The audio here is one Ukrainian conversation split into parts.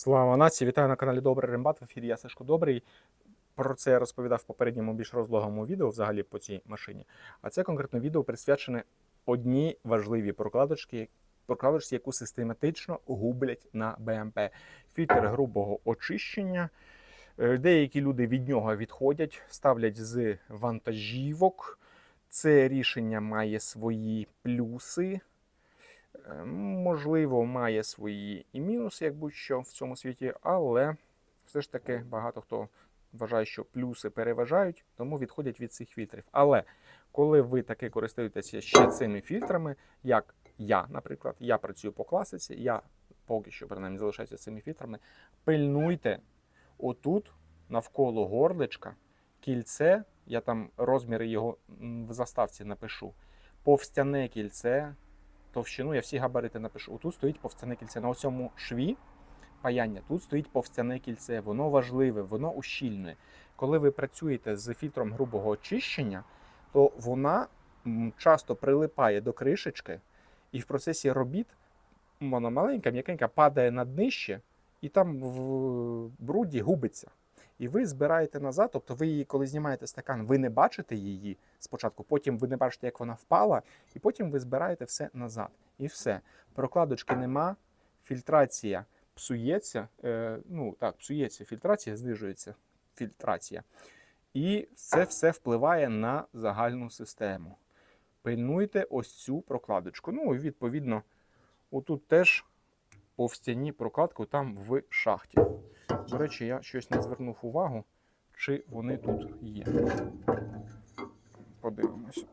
Слава нації! Вітаю на каналі Добрий Рембат. В ефірі я Сашко Добрий. Про це я розповідав в попередньому більш розлогому відео взагалі по цій машині. А це конкретно відео присвячене одній важливій прокладочці, прокладочці, яку систематично гублять на БМП. Фільтр грубого очищення. Е, Деякі люди від нього відходять, ставлять з вантажівок. Це рішення має свої плюси. Е, Можливо, має свої і мінуси, як будь-що в цьому світі, але все ж таки багато хто вважає, що плюси переважають, тому відходять від цих фільтрів. Але коли ви таки користуєтеся ще цими фільтрами, як я, наприклад, я працюю по класиці, я поки що принаймні залишаюся цими фільтрами, пильнуйте отут навколо горличка, кільце, я там розміри його в заставці напишу, повстяне кільце, товщину, я всі габарити напишу. Тут стоїть повстяне кільце. На цьому шві паяння, тут стоїть повстяне кільце, воно важливе, воно ущільне. Коли ви працюєте з фільтром грубого очищення, то вона часто прилипає до кришечки, і в процесі робіт вона маленька, м'якенька, падає на днище, і там в бруді губиться. І ви збираєте назад, тобто ви її, коли знімаєте стакан, ви не бачите її спочатку, потім ви не бачите, як вона впала, і потім ви збираєте все назад. І все. Прокладочки нема, фільтрація псується. Е, ну так, псується фільтрація, знижується фільтрація. І це все впливає на загальну систему. Пильнуйте ось цю прокладочку. Ну і відповідно, отут теж повстяні прокладку там в шахті. До речі, я щось не звернув увагу, чи вони тут є. Подивимось.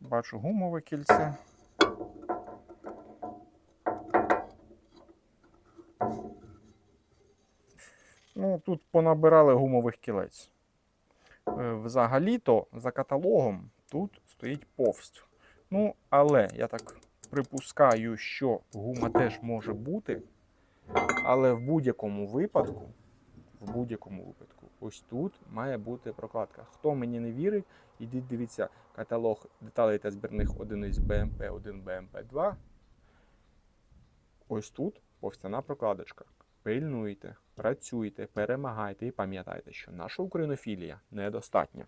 Бачу гумове кільце. Ну, тут понабирали гумових кілець. Е, Взагалі-то за каталогом тут стоїть повсть. Ну, але я так припускаю, що гума теж може бути. Але в будь-якому випадку, в будь-якому випадку, ось тут має бути прокладка. Хто мені не вірить, ідіть дивіться каталог деталей та збірних одиниць BMP 1 BMP 2. Ось тут повстяна прокладочка. Пильнуйте, працюйте, перемагайте і пам'ятайте, що наша українофілія недостатня.